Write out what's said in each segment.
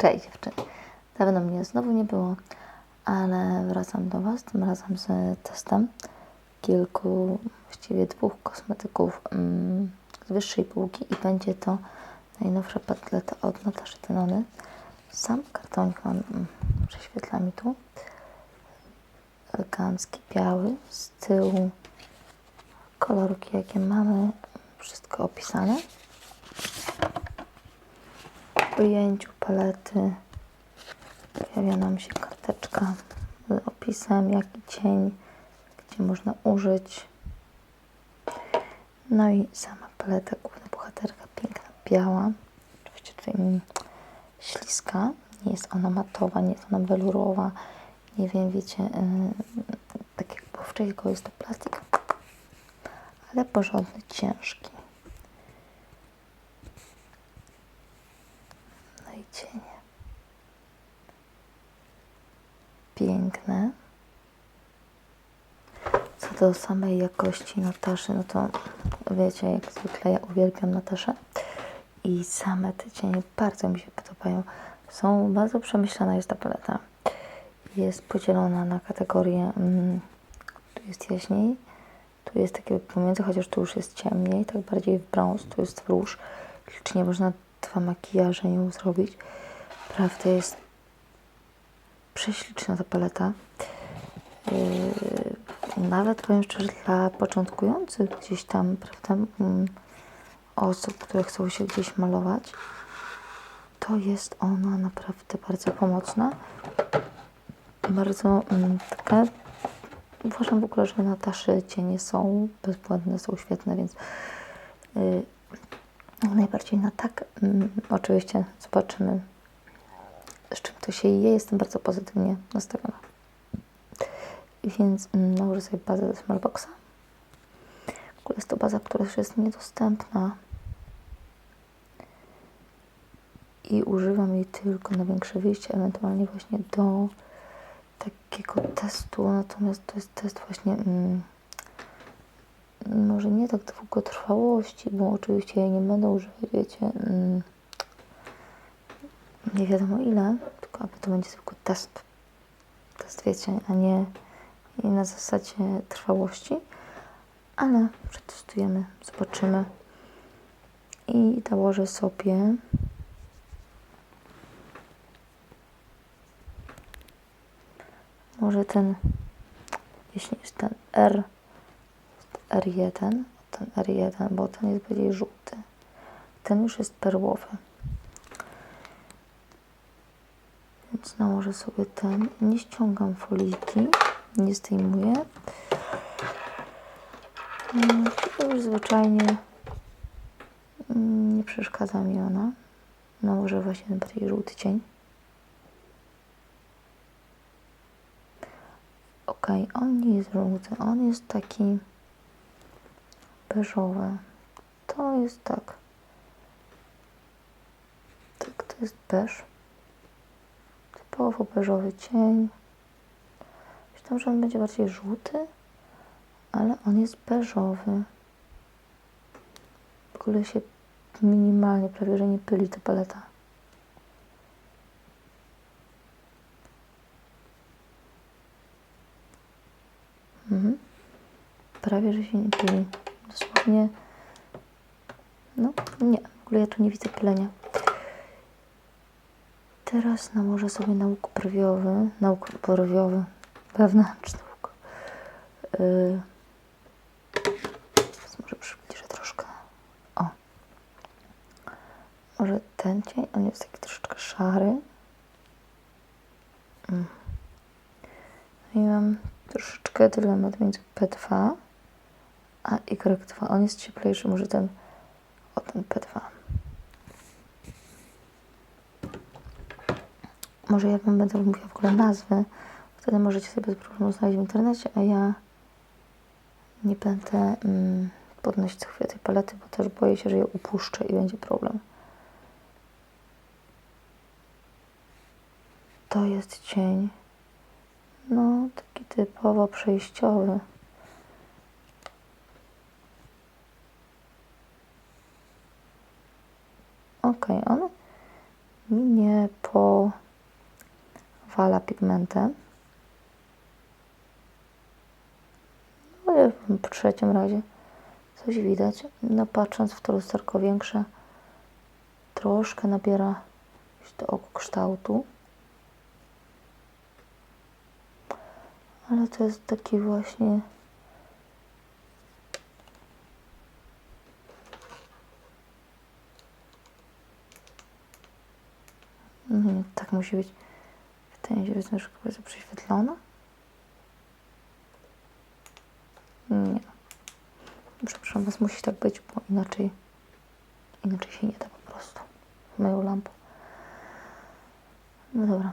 Cześć dziewczyny. Dawno mnie znowu nie było, ale wracam do Was, tym razem z testem kilku, właściwie dwóch kosmetyków mm, z wyższej półki i będzie to najnowsza patleta od Nataszy Tenony. Sam kartonik mam, mm, prześwietla mi tu, elegancki, biały, z tyłu kolorki jakie mamy, wszystko opisane w ujęciu palety pojawia nam się karteczka z opisem, jaki cień, gdzie można użyć. No i sama paleta, główna bohaterka, piękna, biała. Oczywiście tutaj mm, śliska, nie jest ona matowa, nie jest ona welurowa. Nie wiem, wiecie, yy, tak jak było wcześniej, jest to plastik, ale porządny, ciężki. No i cienie. Piękne. Co do samej jakości Nataszy, no to wiecie, jak zwykle ja uwielbiam Nataszę. I same te cienie bardzo mi się podobają. Są bardzo przemyślana jest ta paleta. Jest podzielona na kategorie, mm, tu jest jaśniej, tu jest takie pomiędzy, chociaż tu już jest ciemniej, tak bardziej w brąz, tu jest w róż. Licznie można dwa makijaże nią zrobić. Prawda jest prześliczna ta paleta. Yy, nawet powiem szczerze, dla początkujących gdzieś tam, prawda, mm, osób, które chcą się gdzieś malować, to jest ona naprawdę bardzo pomocna. Bardzo mm, taka Uważam w ogóle, że Nataszy cienie są bezbłędne, są świetne, więc yy, najbardziej na tak. Mm, oczywiście zobaczymy, z czym to się je. Jestem bardzo pozytywnie nastawiona. Więc mm, nałożę sobie bazę ze Smallboxa. W ogóle jest to baza, która już jest niedostępna. I używam jej tylko na większe wyjście, ewentualnie właśnie do takiego testu, natomiast to jest test właśnie mm, może nie tak długotrwałości, bo oczywiście ja nie będę używać, wiecie, mm, nie wiadomo ile, tylko aby to będzie zwykły test. Test, wiecie, a nie, nie na zasadzie trwałości, ale przetestujemy, zobaczymy. I dołożę sobie może ten, jeśli jest ten R, R1, ten R1, bo ten jest bardziej żółty. Ten już jest perłowy. Więc nałożę sobie ten. Nie ściągam foliki, nie zdejmuję. Mm, To już zwyczajnie mm, nie przeszkadza mi ona. Nałożę właśnie bardziej żółty cień. Ok, on nie jest żółty, on jest taki beżowy. To jest tak. Tak, to jest beż. Typowo beżowy cień. Myślałam, że on będzie bardziej żółty, ale on jest beżowy. W ogóle się minimalnie, prawie że nie pyli ta paleta. Mhm. Prawie, że się nie pyli. Dosłownie. No, nie. W ogóle ja tu nie widzę pylenia. Teraz nałożę sobie nauk brwiowy. Nauk brwiowy. Wewnętrzny łuk. Yy. Może przybliżę troszkę. O. Może ten cień, on jest taki troszeczkę szary. Mm. No i mam troszeczkę dylemat między P2 a Y2. On jest cieplejszy, może ten o ten P2. Może ja wam będę mówiła w ogóle nazwy. Wtedy możecie sobie bez problemu znaleźć w internecie, a ja nie będę mm, podnosić co chwilę tej palety, bo też boję się, że je upuszczę i będzie problem. To jest cień. No, taki typowo przejściowy. Ok, on mi nie powala pigmentem. No, po trzecim razie coś widać. No patrząc w to lusterko większe, troszkę nabiera to oko kształtu. Ale to jest taki właśnie nie, tak musi być. Wydaje mi się, że jest prześwietlona. Nie. Przepraszam Was, musi tak być, bo inaczej inaczej się nie da po prostu. Moją lampą. No dobra.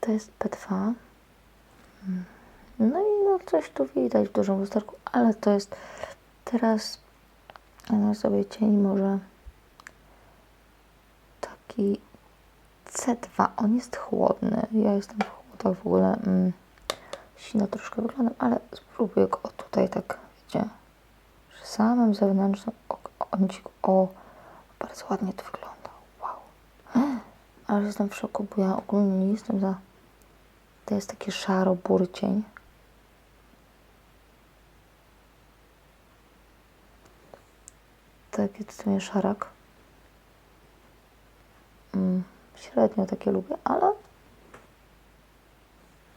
To jest P2. Mm. No i no coś tu widać w dużym lusterku, ale to jest teraz ja sobie cień może taki C2. On jest chłodny. Ja jestem w chłodach w ogóle. Mm, sino troszkę wyglądam, ale spróbuję go o tutaj tak, wiecie, że samym zewnętrznym kąciku. O, bardzo ładnie to wygląda. Wow. Ale jestem w szoku, bo ja ogólnie nie jestem za... To jest taki szaro-bury cień. Taki tutaj szarak. Mm, średnio takie lubię, ale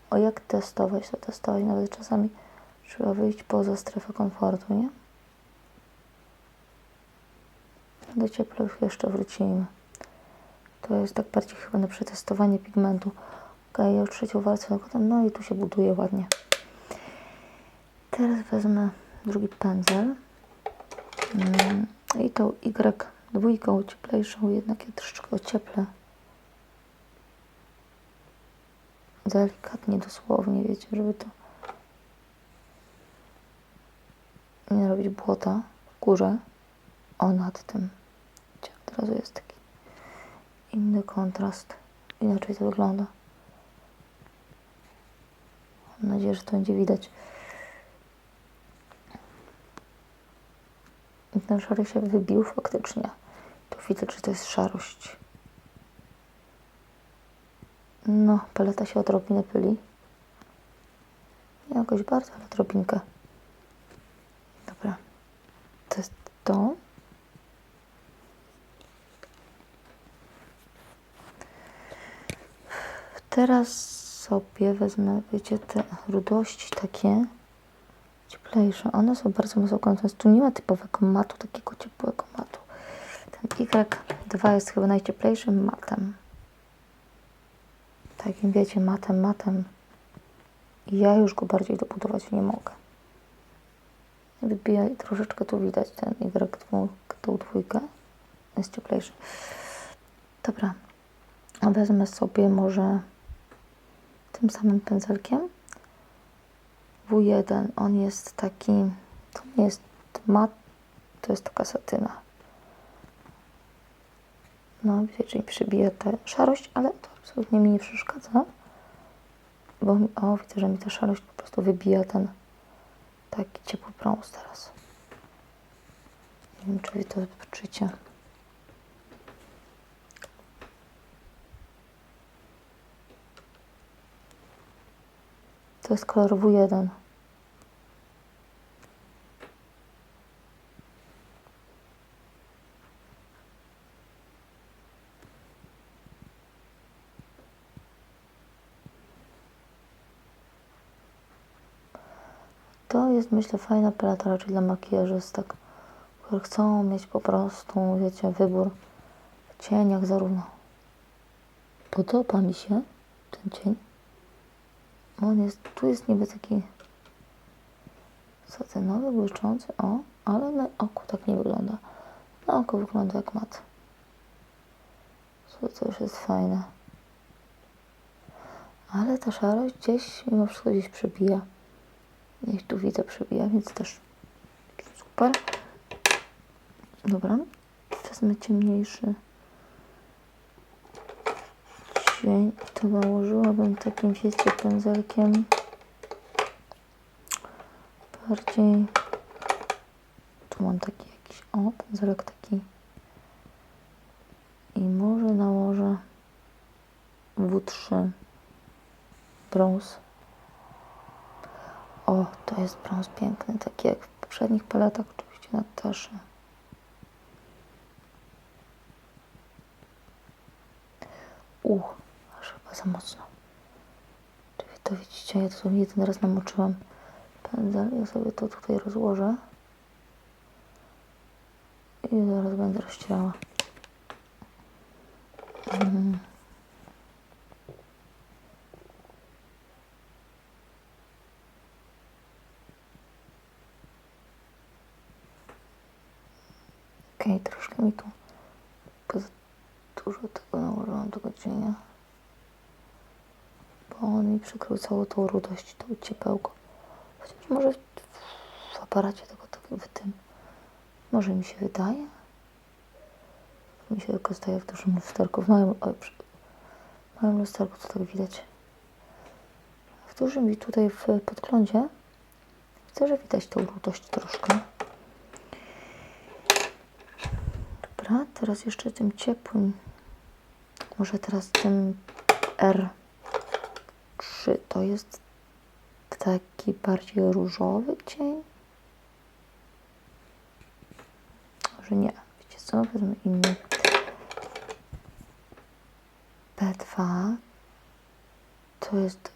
o jak testować, to testować nawet czasami trzeba wyjść poza strefę komfortu, nie? Do ciepłych jeszcze wrócimy. To jest tak bardziej chyba na przetestowanie pigmentu. Ok, ja trzecią warstwę no i tu się buduje ładnie. Teraz wezmę drugi pędzel. Mm, I tą Y dwójką cieplejszą, jednak ja troszeczkę ocieplę. Delikatnie, dosłownie, wiecie, żeby to nie robić błota w górze. O, nad tym. Wiecie, Od razu jest taki inny kontrast. Inaczej to wygląda. Mam nadzieję, że to będzie widać. I ten szary się wybił faktycznie. Tu widzę, że to jest szarość. No, paleta się odrobinę pyli. Nie jakoś bardzo, ale odrobinkę. Dobra. To jest to. Teraz sobie wezmę, wiecie, te rudości takie cieplejsze. One są bardzo mocno kontrast. Tu nie ma typowego matu, takiego ciepłego matu. Ten Y2 jest chyba najcieplejszym matem. Takim, wiecie, matem, matem. I ja już go bardziej dobudować nie mogę. Wybija troszeczkę tu widać ten Y2, tą dwójkę. Jest cieplejszy. Dobra. Wezmę sobie może tym samym pędzelkiem. W1, on jest taki, to nie jest mat, to jest taka satyna. No, wiecie, czyli przybije tę szarość, ale to absolutnie mi nie przeszkadza. Bo, o, widzę, że mi ta szarość po prostu wybija ten taki ciepły brąz teraz. Nie wiem, czy wy to odczucie. To jest kolor W1. To jest myślę fajna paleta raczej dla makijażystek, które chcą mieć po prostu, wiecie, wybór w cieniach zarówno. Podoba mi się ten cień. On jest, tu jest niby taki satynowy, błyszczący, o, ale na oku tak nie wygląda. Na oko wygląda jak mat. To już jest fajne. Ale ta szarość gdzieś, mimo wszystko gdzieś przebija. Niech tu widzę przebija, więc też super. Dobra, wezmę ciemniejszy cień to nałożyłabym takim wiecie pędzelkiem bardziej tu mam taki jakiś, o pędzelek taki i może nałożę W3 brąz. O, to jest brąz piękny, taki jak w poprzednich paletach, oczywiście Nataszy. Uch, aż chyba za mocno. Czy wy to widzicie? Ja to jeden raz namoczyłam pędzel. Ja sobie to tutaj rozłożę. I zaraz będę rozcierała. Mm. Okej, troszkę mi tu dużo tego nałożyłam tego cienia. Bo on mi przykrył całą tą rudość, tą ciepełko. Chociaż może w, w aparacie tego tak w tym. Może mi się wydaje. Mi się tylko zdaje w dużym lusterku. W małym, przy- w małym lusterku to tak widać. W dużym i tutaj w podglądzie widzę, że widać tą rudość troszkę. Dobra, teraz jeszcze tym ciepłym. Może teraz tym R3 to jest taki bardziej różowy cień? Może nie. Wiecie co? Wezmę inny. P2 to jest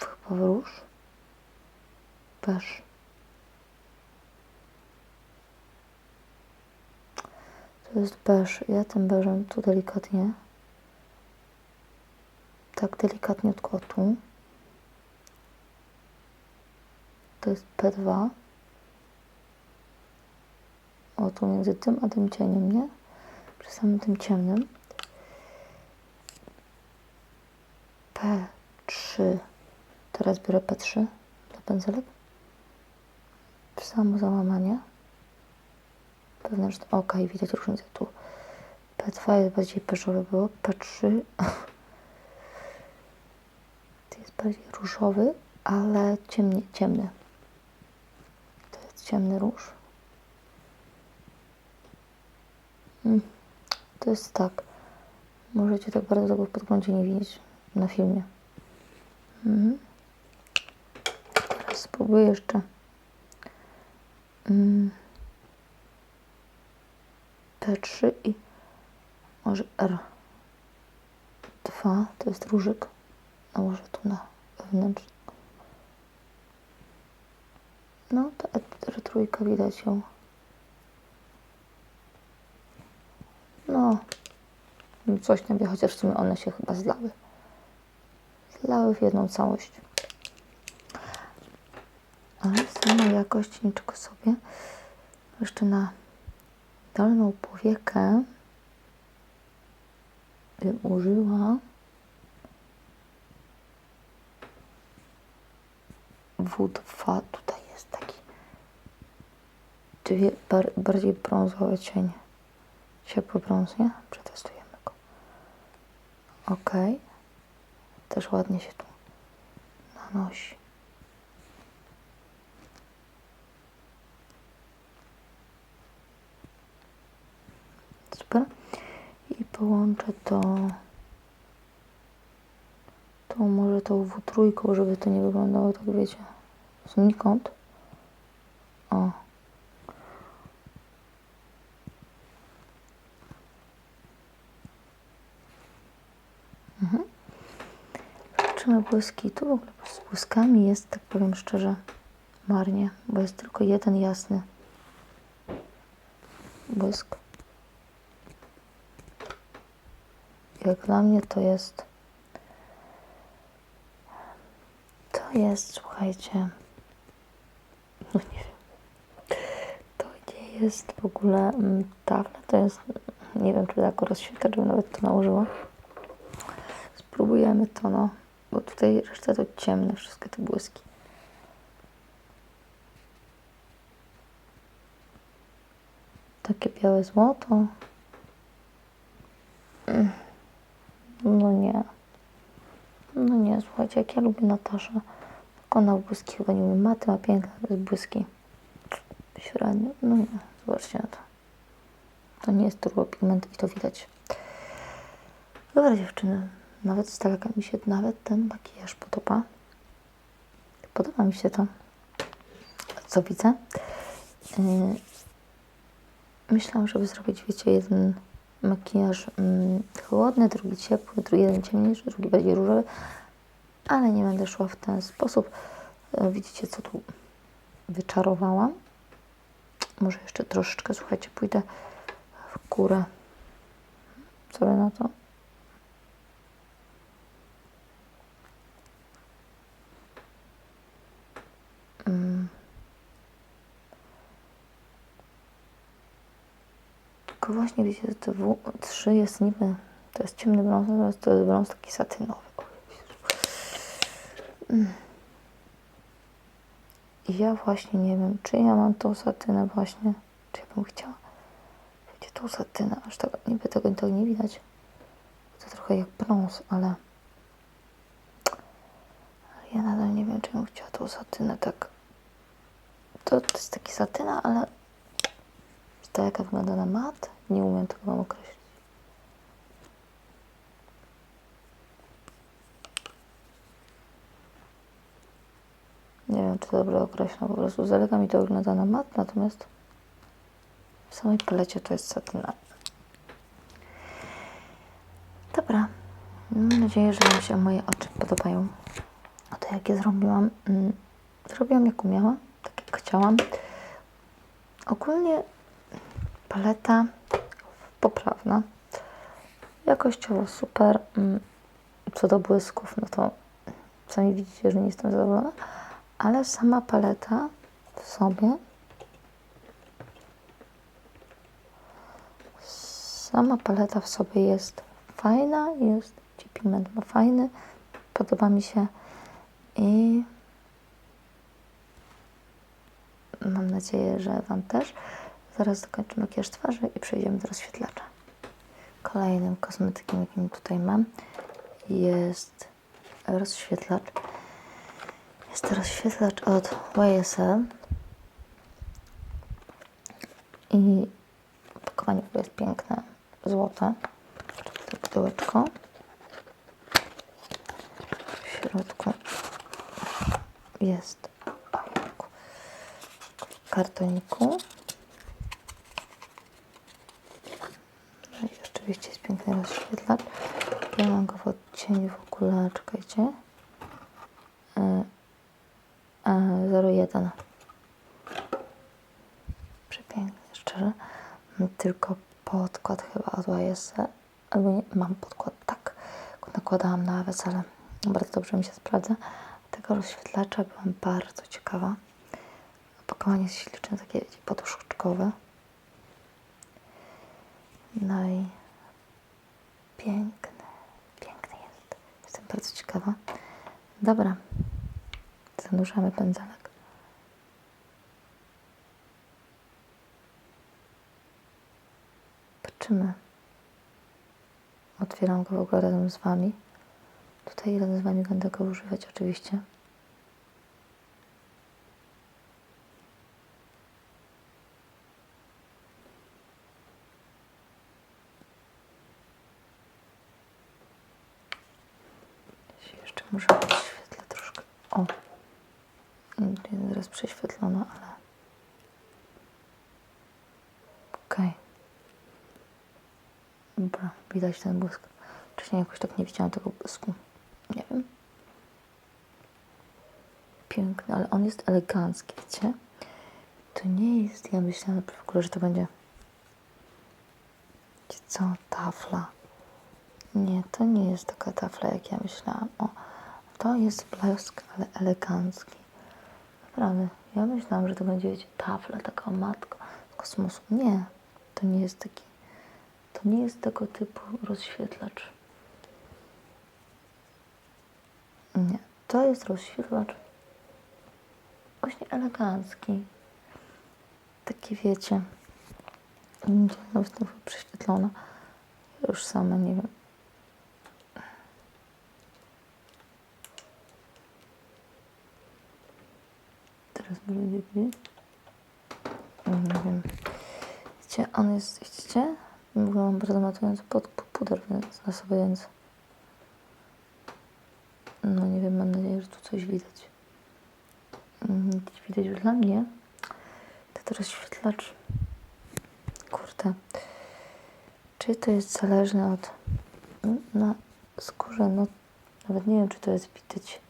chyba róż. Beż. To jest beż. Ja tym beżem tu delikatnie. Tak delikatniutko tu. To jest P2. O, tu między tym a tym cieniem, nie? Przy samym tym ciemnym. P3. Teraz biorę P3 dla pędzelek. Samo załamanie. Pewne, że ok, widać różnicę tu. P2 jest bardziej beżowe było. P3 to jest bardziej różowy, ale ciemnie, ciemny. To jest ciemny róż. Mm, To jest tak. Możecie tak bardzo tego w podglądzie nie widzieć na filmie. Mhm. Teraz spróbuję jeszcze. Mm. P3 i może R2 to jest różyk. Nałożę tu na wewnętrzny. No, ta R3 widać ją. No, coś tam wie, chociaż w sumie one się chyba zlały. Zlały w jedną całość. Ale sama jakość niczego sobie. Jeszcze na dolną powiekę bym użyła W2. Tutaj jest taki dwie, bar, bardziej brązowy cień. Ciepły brąz, nie? Przetestujemy go. Ok. Też ładnie się tu nanosi. Super. I połączę to tą może tą W3, żeby to nie wyglądało tak, wiecie, znikąd. O. Mhm. Błyski. Tu w ogóle z błyskami jest, tak powiem szczerze, marnie, bo jest tylko jeden jasny błysk. Jak dla mnie to jest. To jest, słuchajcie. No nie wiem. To nie jest w ogóle mm, tafla. To jest. Nie wiem, czy tak rozświetlać, żebym nawet to nałożyła. Spróbujemy to, no. Bo tutaj reszta to ciemne, wszystkie te błyski. Takie białe złoto. Mm. No nie. No nie, słuchajcie, jak ja lubię Nataszę, ona w błyski chyba nie umie. Maty ma piękne, błyski. Średnio. No nie, zobaczcie na to. To nie jest turbopigment i to widać. Dobra dziewczyny, Nawet z daleka mi się nawet ten makijaż podoba. Podoba mi się to, co widzę. Yy, myślałam, żeby zrobić, wiecie, jeden makijaż mm, chłodny, drugi ciepły, drugi jeden ciemniejszy, drugi bardziej różowy, ale nie będę szła w ten sposób. Yy, widzicie, co tu wyczarowałam. Może jeszcze troszeczkę, słuchajcie, pójdę w górę. Co wy na to? Właśnie wiecie, to W3 jest niby, to jest ciemny brąz, natomiast to jest brąz taki satynowy. I ja właśnie nie wiem, czy ja mam tą satynę właśnie, czy ja bym chciała. Wiecie, tą satynę, aż tego, niby tego, tego nie widać. To trochę jak brąz, ale... ja nadal nie wiem, czy bym chciała tą satynę tak... To, to jest taki satyna, ale... Z daleka wygląda na mat. Nie umiem tego wam określić. Nie wiem, czy dobrze określam. Po prostu z daleka mi to wygląda na mat, natomiast w samej palecie to jest satyna. Dobra. Mam nadzieję, że Wam się moje oczy podobają. A to jak je zrobiłam? Mm, Zrobiłam jak umiałam, tak jak chciałam. Ogólnie paleta poprawna. Jakościowo super. Mm, Co do błysków, no to sami widzicie, że nie jestem zadowolona. Ale sama paleta w sobie sama paleta w sobie jest fajna, jest, ci pigment ma fajny, podoba mi się i mam nadzieję, że Wam też. Zaraz dokończę makijaż twarzy i przejdziemy do rozświetlacza. Kolejnym kosmetykiem, jakim tutaj mam, jest rozświetlacz. Jest to rozświetlacz od YSL i opakowanie jest piękne, złote. To pudełeczko. W środku jest w kartoniku. No i oczywiście jest piękny rozświetlacz. Ja mam go w odcieniu w ogóle, czekajcie. E, e, 01. Przepiękny, szczerze. Tylko podkład chyba od YSL. Albo nie, mam podkład, tak. Nakładałam nawet, ale bardzo dobrze mi się sprawdza. Tego rozświetlacza byłam bardzo ciekawa. Opakowanie jest śliczne, takie wiecie, poduszeczkowe. No i piękny, piękny jest. Jestem bardzo ciekawa. Dobra, zanurzamy pędzelek. Patrzymy. Otwieram go w ogóle razem z Wami. Tutaj razem z Wami będę go używać oczywiście. Ja się Jeszcze może podświetlę troszkę. O! Nie teraz prześwietlona, ale... Okej. Dobra, widać ten błysk. Wcześniej jakoś tak nie widziałam tego błysku. Nie wiem. Piękny, ale on jest elegancki, wiecie? To nie jest, ja myślałam w ogóle, że to będzie wiecie co, tafla. Nie, to nie jest taka tafla, jak ja myślałam. O, to jest blask, ale elegancki. Naprawdę, ja myślałam, że to będzie, wiecie, tafla, taka matka z kosmosu. Nie, to nie jest taki nie jest tego typu rozświetlacz. Nie, to jest rozświetlacz właśnie elegancki. Taki wiecie, nawet trochę prześwietlona. Już sama nie wiem. Teraz będzie. Nie wiem. Widzicie, on jest, widzicie? Wyglądam bardzo matująco pod puder na sobie, więc No nie wiem, mam nadzieję, że tu coś widać. Mm, Nic widać już dla mnie. To teraz rozświetlacz. Kurde. Czy to jest zależne od... no, Na skórze, no nawet nie wiem, czy to jest widać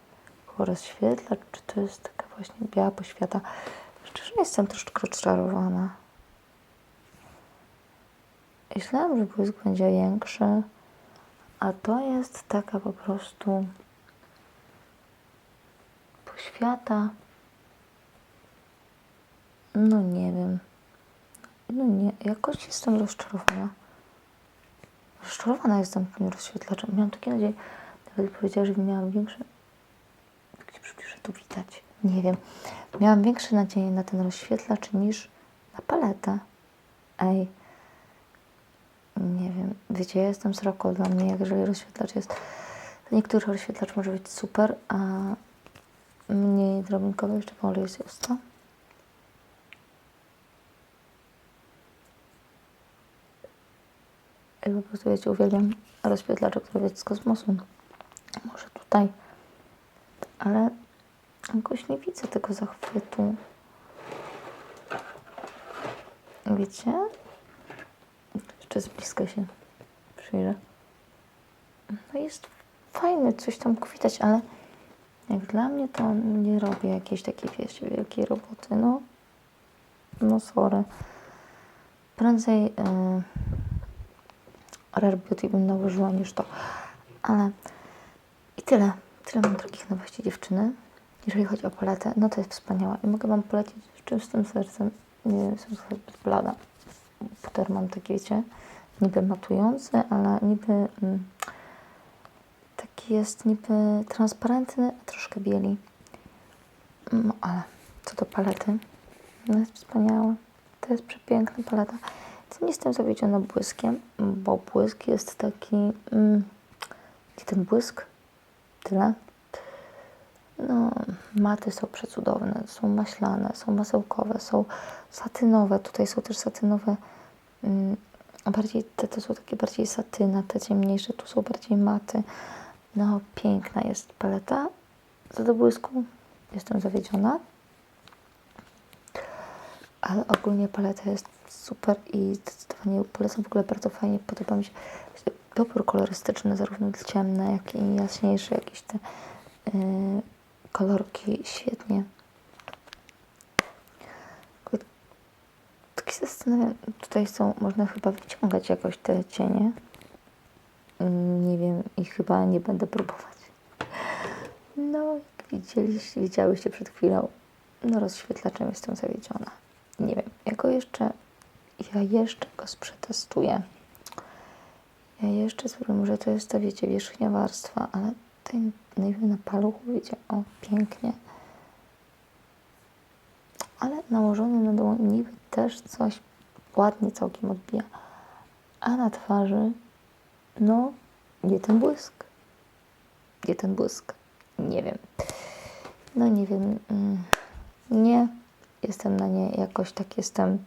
rozświetlacz, czy to jest taka właśnie biała poświata. Szczerze jestem troszeczkę rozczarowana. Myślałam, że błysk będzie większy, a to jest taka po prostu poświata. No nie wiem. No nie, jakoś jestem rozczarowana. Rozczarowana jestem tym rozświetlaczem. Miałam takie nadzieję, nawet powiedziała, że miałam większe... Gdzie przybliżę, tu widać. Nie wiem. Miałam większe nadzieje na ten rozświetlacz niż na paletę. Ej. Nie wiem. Wiecie, ja jestem sroko dla mnie, jeżeli rozświetlacz jest... To niektóry rozświetlacz może być super, a mniej drobnikowy jeszcze wolę jest ostro. I po prostu wiecie, uwielbiam rozświetlacze, które wiecie z kosmosu. Może tutaj. Ale jakoś nie widzę tego zachwytu. Wiecie? Jeszcze z bliska się przyjrzę. No jest fajny, coś tam widać, ale jak dla mnie to nie robi jakiejś takiej, wiecie, wielkiej roboty. No, no sorry. Prędzej... Yy, Rare Beauty bym nałożyła niż to. Ale i tyle. Tyle mam drogich nowości dziewczyny. Jeżeli chodzi o paletę, no to jest wspaniała. I mogę Wam polecić z czystym sercem. Nie jestem zbyt blada. Puder mam taki, wiecie, niby matujący, ale niby mm, taki jest niby transparentny, a troszkę bieli. No ale co do palety, no jest wspaniała. To jest przepiękna paleta. Nie jestem zawiedziona błyskiem, bo błysk jest taki... Mm, gdzie ten błysk? Tyle. No, maty są przecudowne, są maślane, są masełkowe, są satynowe. Tutaj są też satynowe, mm, bardziej, te to są takie bardziej satyna, te ciemniejsze, tu są bardziej maty. No, piękna jest paleta. Co do błysku jestem zawiedziona. Ale ogólnie paleta jest super i zdecydowanie polecam. W ogóle bardzo fajnie, podoba mi się dobór kolorystyczny, zarówno ciemne, jak i jaśniejsze, jakieś te yy, kolorki, świetnie. Się zastanawiam, tutaj są, można chyba wyciągać jakoś te cienie. Nie wiem i chyba nie będę próbować. No, jak widzieliście, widziałyście przed chwilą, no rozświetlaczem jestem zawiedziona. Nie wiem, ja go jeszcze ja jeszcze go przetestuję. Ja jeszcze spróbuję, że to jest ta, wiecie, wierzchnia warstwa, ale ten najpierw na paluchu, wiecie, o, pięknie. Ale nałożony na dłoń niby też coś ładnie całkiem odbija. A na twarzy, no, gdzie ten błysk? Gdzie ten błysk? Nie wiem. No nie wiem. Mm, nie. Jestem na nie jakoś tak jestem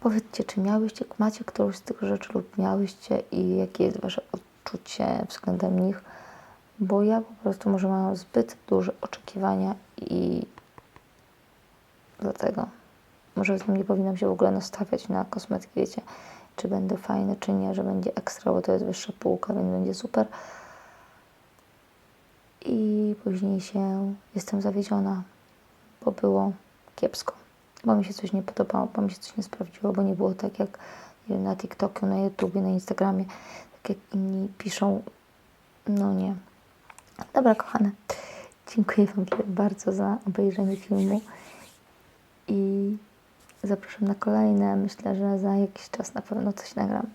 Powiedzcie, czy miałyście, macie którąś z tych rzeczy lub miałyście i jakie jest Wasze odczucie względem nich, bo ja po prostu może mam zbyt duże oczekiwania i dlatego może nie powinnam się w ogóle nastawiać na kosmetyki, wiecie, czy będę fajny, czy nie, że będzie ekstra, bo to jest wyższa półka, więc będzie super. I później się jestem zawiedziona, bo było kiepsko bo mi się coś nie podobało, bo mi się coś nie sprawdziło, bo nie było tak jak wiem, na TikToku, na YouTubie, na Instagramie, tak jak inni piszą. No nie. Dobra, kochane. Dziękuję Wam bardzo za obejrzenie filmu i zapraszam na kolejne. Myślę, że za jakiś czas na pewno coś nagram.